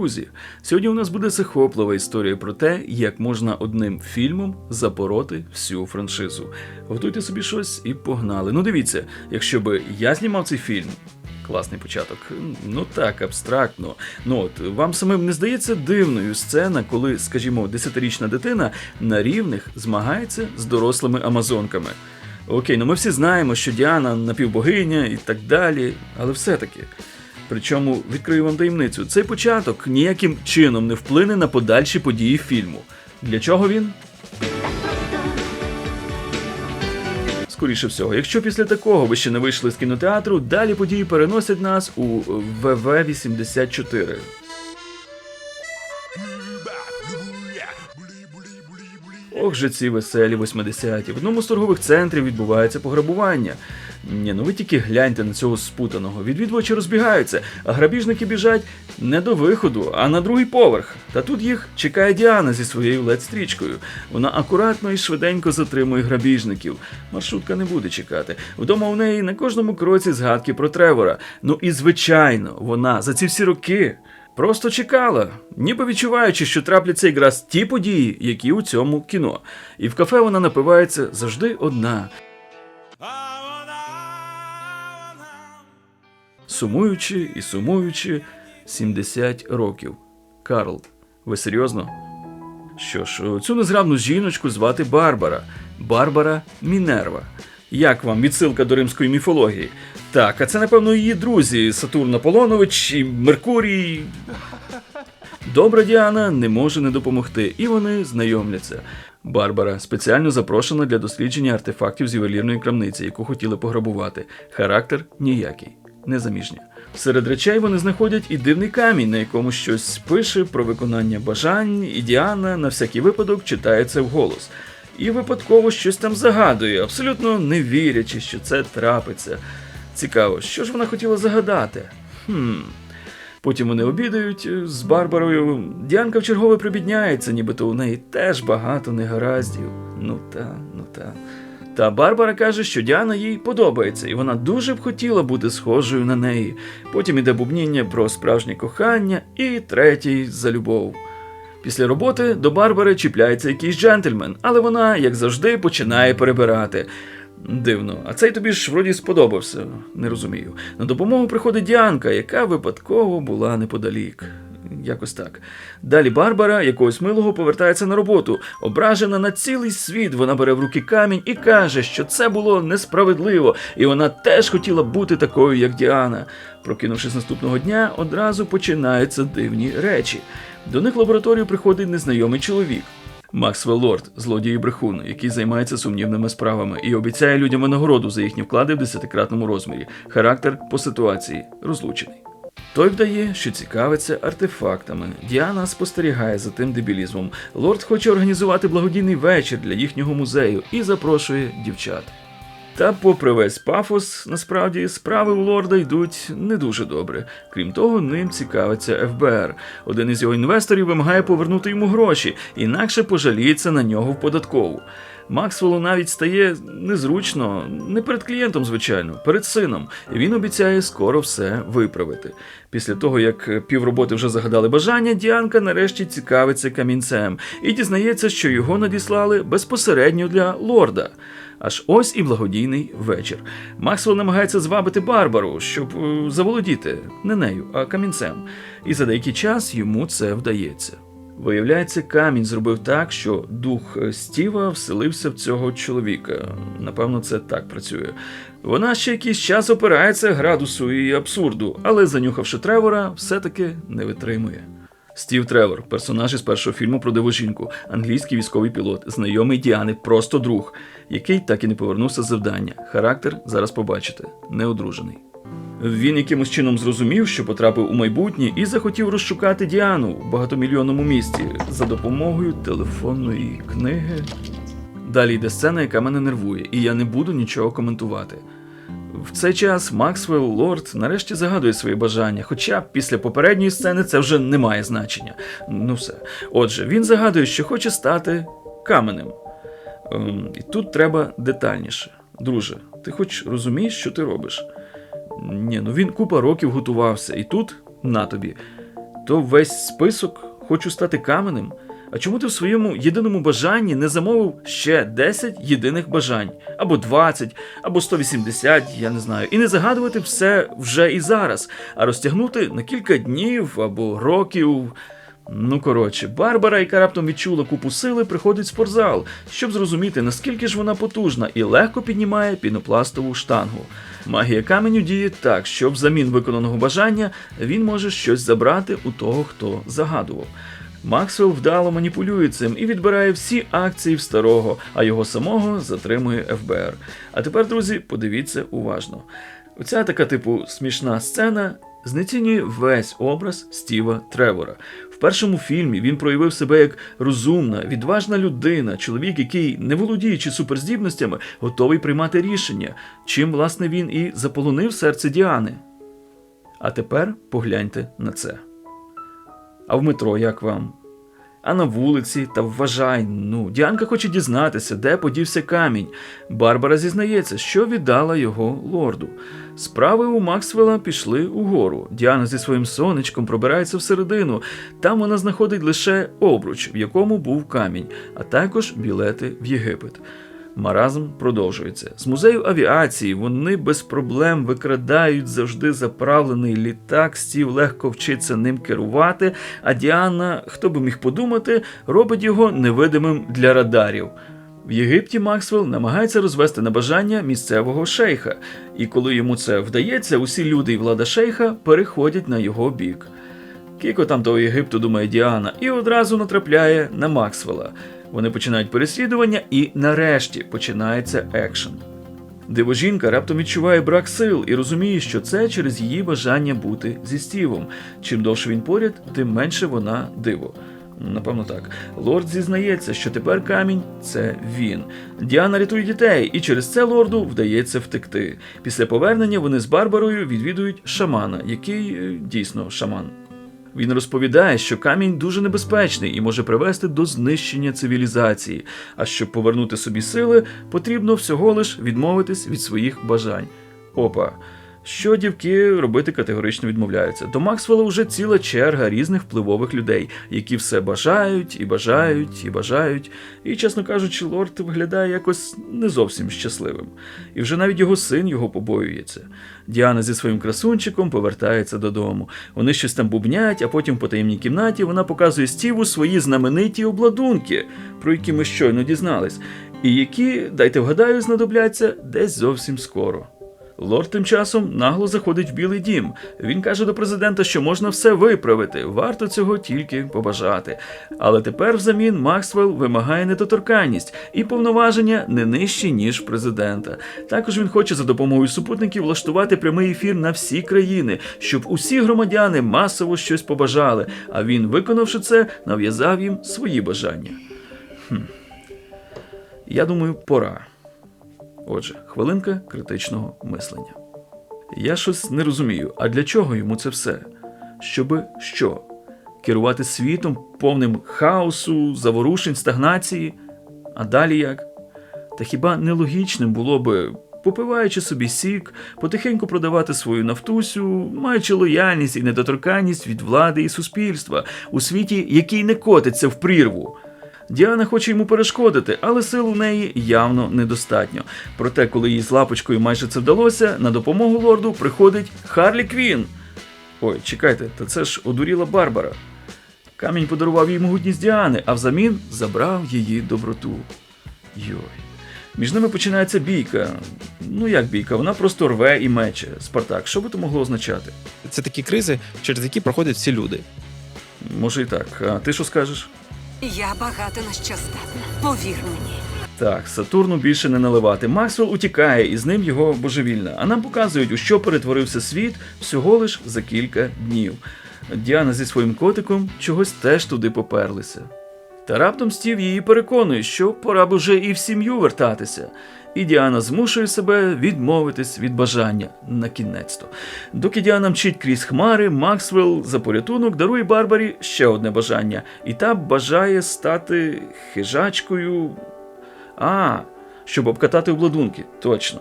друзі, сьогодні у нас буде захоплива історія про те, як можна одним фільмом запороти всю франшизу. Готуйте собі щось і погнали. Ну дивіться, якщо би я знімав цей фільм. Класний початок. Ну так, абстрактно. Ну от вам самим не здається дивною сцена, коли, скажімо, десятирічна дитина на рівних змагається з дорослими амазонками. Окей, ну ми всі знаємо, що Діана напівбогиня і так далі, але все-таки. Причому відкрию вам таємницю, цей початок ніяким чином не вплине на подальші події фільму. Для чого він? Скоріше всього, якщо після такого ви ще не вийшли з кінотеатру, далі події переносять нас у ВВ-84. Ох же ці веселі 80-ті. В одному з торгових центрів відбувається пограбування. Ні, ну ви тільки гляньте на цього спутаного. Відвідувачі розбігаються, а грабіжники біжать не до виходу, а на другий поверх. Та тут їх чекає Діана зі своєю лед-стрічкою. Вона акуратно і швиденько затримує грабіжників. Маршрутка не буде чекати. Вдома у неї на кожному кроці згадки про Тревора. Ну і звичайно, вона за ці всі роки. Просто чекала, ніби відчуваючи, що трапляться якраз ті події, які у цьому кіно. І в кафе вона напивається завжди одна. Сумуючи і сумуючи 70 років. Карл, ви серйозно? Що ж, цю незграбну жіночку звати Барбара. Барбара Мінерва. Як вам відсилка до римської міфології? Так, а це, напевно, її друзі Сатурн Аполонович і Меркурій. Добра Діана не може не допомогти, і вони знайомляться. Барбара спеціально запрошена для дослідження артефактів з ювелірної крамниці, яку хотіли пограбувати. Характер ніякий, незаміжня. Серед речей вони знаходять і дивний камінь, на якому щось пише про виконання бажань, і Діана на всякий випадок читає це вголос. І випадково щось там загадує, абсолютно не вірячи, що це трапиться. Цікаво, що ж вона хотіла загадати? Хм. Потім вони обідають е, з Барбарою. Діанка в чергове прибідняється, нібито у неї теж багато негараздів. Ну та, ну та. Та Барбара каже, що Діана їй подобається, і вона дуже б хотіла бути схожою на неї. Потім іде бубніння про справжнє кохання і третій за любов. Після роботи до Барбари чіпляється якийсь джентльмен, але вона, як завжди, починає перебирати. Дивно, а цей тобі ж вроді сподобався, не розумію. На допомогу приходить Діанка, яка випадково була неподалік. Якось так. Далі Барбара якогось милого повертається на роботу. Ображена на цілий світ, вона бере в руки камінь і каже, що це було несправедливо, і вона теж хотіла бути такою, як Діана. Прокинувшись наступного дня, одразу починаються дивні речі. До них в лабораторію приходить незнайомий чоловік. Максвелл Лорд, злодій і брехун, який займається сумнівними справами і обіцяє людям винагороду за їхні вклади в десятикратному розмірі. Характер по ситуації розлучений. Той вдає, що цікавиться артефактами. Діана спостерігає за тим дебілізмом. Лорд хоче організувати благодійний вечір для їхнього музею і запрошує дівчат. Та, попри весь пафос, насправді справи у лорда йдуть не дуже добре. Крім того, ним цікавиться ФБР. Один із його інвесторів вимагає повернути йому гроші, інакше пожаліється на нього в податкову. Максвеллу навіть стає незручно, не перед клієнтом, звичайно, перед сином. І він обіцяє скоро все виправити. Після того, як півроботи вже загадали бажання, Діанка нарешті цікавиться камінцем і дізнається, що його надіслали безпосередньо для лорда. Аж ось і благодійний вечір. Максвелл намагається звабити Барбару, щоб е, заволодіти не нею, а камінцем. І за деякий час йому це вдається. Виявляється, камінь зробив так, що дух Стіва вселився в цього чоловіка. Напевно, це так працює. Вона ще якийсь час опирається градусу і абсурду, але занюхавши Тревора, все-таки не витримує. Стів Тревор, персонаж із першого фільму про диву жінку, англійський військовий пілот, знайомий Діани, просто друг, який так і не повернувся з завдання. Характер зараз побачите, неодружений. Він якимось чином зрозумів, що потрапив у майбутнє, і захотів розшукати Діану в багатомільйонному місті за допомогою телефонної книги. Далі йде сцена, яка мене нервує, і я не буду нічого коментувати. В цей час Максвелл Лорд нарешті загадує свої бажання, хоча після попередньої сцени це вже не має значення. Ну все. Отже, він загадує, що хоче стати каменем. Ем, і тут треба детальніше. Друже, ти хоч розумієш, що ти робиш? Ні, ну він купа років готувався, і тут на тобі. То весь список хочу стати каменем. А чому ти в своєму єдиному бажанні не замовив ще 10 єдиних бажань, або 20, або 180, я не знаю, і не загадувати все вже і зараз, а розтягнути на кілька днів або років. Ну, коротше, Барбара, яка раптом відчула купу сили, приходить в спортзал, щоб зрозуміти, наскільки ж вона потужна і легко піднімає пінопластову штангу. Магія каменю діє так, що взамін виконаного бажання він може щось забрати у того, хто загадував. Максвелл вдало маніпулює цим і відбирає всі акції в старого, а його самого затримує ФБР. А тепер, друзі, подивіться уважно. Оця така типу смішна сцена знецінює весь образ Стіва Тревора. Першому фільмі він проявив себе як розумна, відважна людина, чоловік, який, не володіючи суперздібностями, готовий приймати рішення, чим, власне, він і заполонив серце Діани. А тепер погляньте на це. А в метро як вам? А на вулиці та вважай, ну, Діанка хоче дізнатися, де подівся камінь. Барбара зізнається, що віддала його лорду. Справи у Максвелла пішли угору. Діана зі своїм сонечком пробирається всередину. Там вона знаходить лише обруч, в якому був камінь, а також білети в Єгипет. Маразм продовжується. З музею авіації вони без проблем викрадають завжди заправлений літак. Стів легко вчиться ним керувати. А Діана, хто би міг подумати, робить його невидимим для радарів. В Єгипті Максвелл намагається розвести на бажання місцевого шейха, і коли йому це вдається, усі люди і влада шейха переходять на його бік. Кіко там того Єгипту, думає Діана, і одразу натрапляє на Максвелла. Вони починають переслідування, і нарешті починається екшен. Дивожінка раптом відчуває брак сил і розуміє, що це через її бажання бути зі Стівом. Чим довше він поряд, тим менше вона диво. Напевно, так. Лорд зізнається, що тепер камінь це він. Діана рятує дітей, і через це лорду вдається втекти. Після повернення вони з Барбарою відвідують шамана, який е, дійсно шаман. Він розповідає, що камінь дуже небезпечний і може привести до знищення цивілізації. А щоб повернути собі сили, потрібно всього лиш відмовитись від своїх бажань. Опа. Що дівки робити категорично відмовляються. До Максвелла вже ціла черга різних впливових людей, які все бажають і бажають і бажають. І, чесно кажучи, лорд виглядає якось не зовсім щасливим. І вже навіть його син його побоюється. Діана зі своїм красунчиком повертається додому. Вони щось там бубнять, а потім в потаємній кімнаті вона показує Стіву свої знамениті обладунки, про які ми щойно дізнались, і які, дайте вгадаю, знадобляться десь зовсім скоро. Лорд тим часом нагло заходить в Білий дім. Він каже до президента, що можна все виправити, варто цього тільки побажати. Але тепер взамін Максвелл вимагає недоторканність і повноваження не нижчі, ніж президента. Також він хоче за допомогою супутників влаштувати прямий ефір на всі країни, щоб усі громадяни масово щось побажали. А він, виконавши це, нав'язав їм свої бажання. Хм. Я думаю, пора. Отже, хвилинка критичного мислення. Я щось не розумію, а для чого йому це все? Щоби що? Керувати світом повним хаосу, заворушень, стагнації? А далі як? Та хіба нелогічним було би, попиваючи собі сік, потихеньку продавати свою нафтусю, маючи лояльність і недоторканність від влади і суспільства у світі, який не котиться в прірву? Діана хоче йому перешкодити, але сил у неї явно недостатньо. Проте, коли їй з лапочкою майже це вдалося, на допомогу лорду приходить Харлі Квін. Ой, чекайте, та це ж одуріла Барбара. Камінь подарував їй могутність Діани, а взамін забрав її доброту. Йой. Між ними починається бійка. Ну як бійка? Вона просто рве і мече. Спартак, що би то могло означати? Це такі кризи, через які проходять всі люди. Може і так. А ти що скажеш? Я багато на що здатна. Повір мені. Так, Сатурну більше не наливати. Максвелл утікає, і з ним його божевільна. А нам показують, у що перетворився світ всього лиш за кілька днів. Діана зі своїм котиком чогось теж туди поперлися. Та раптом Стів її переконує, що пора б уже і в сім'ю вертатися. І Діана змушує себе відмовитись від бажання на кінець-то. Доки Діана мчить крізь хмари, Максвелл за порятунок дарує Барбарі ще одне бажання, і та бажає стати хижачкою. А, щоб обкатати обладунки, точно.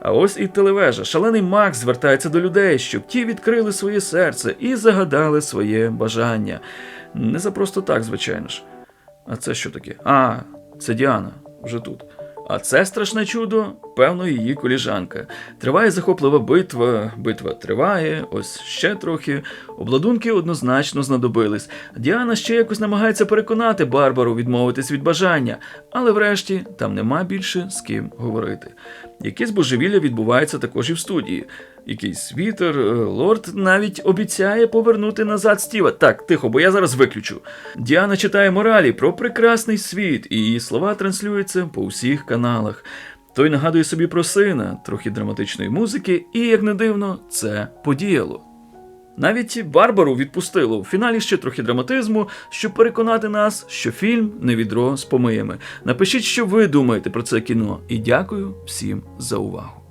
А ось і телевежа. Шалений Макс звертається до людей, щоб ті відкрили своє серце і загадали своє бажання. Не за просто так, звичайно ж. А це що таке? А, це Діана, вже тут. А це страшне чудо, певно, її коліжанка. Триває захоплива битва, битва триває, ось ще трохи. Обладунки однозначно знадобились. Діана ще якось намагається переконати Барбару відмовитись від бажання, але врешті там нема більше з ким говорити. Якесь божевілля відбувається також і в студії. Якийсь вітер, е, лорд навіть обіцяє повернути назад Стіва. Так, тихо, бо я зараз виключу. Діана читає моралі про прекрасний світ, і її слова транслюються по усіх каналах. Той нагадує собі про сина, трохи драматичної музики, і, як не дивно, це подіяло. Навіть Барбару відпустило в фіналі ще трохи драматизму, щоб переконати нас, що фільм не відро з помиями. Напишіть, що ви думаєте про це кіно, і дякую всім за увагу.